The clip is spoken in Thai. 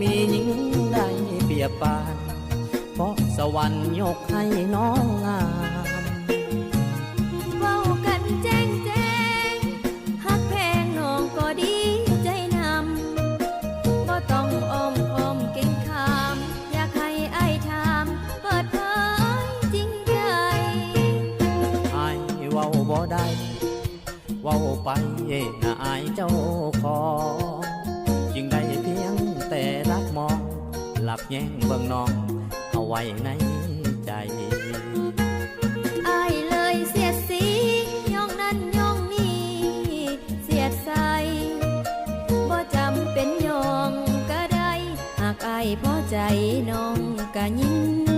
มีหญิงใดเปรียบปาน เพราะสวรรค์ยกให้น้องงามเว้ากันแจ้งแจ้งฮักแพงน้องก็ดีใจนำบ่ต้องอมคมเก่งคำอยากให้ไอ้ายถามเปิดเผยจริงใจอายเว้าบ่ได้เว้าไปน่าอายเจ้าของ ลับแย่งเบื้องน้อง เอาไว้ในใจอายเลยเสียดสีย่องนั้นย่องนี้เสียดใสบ่จำเป็นย่องก็ได้ หากอายพอใจน้องก็ยิน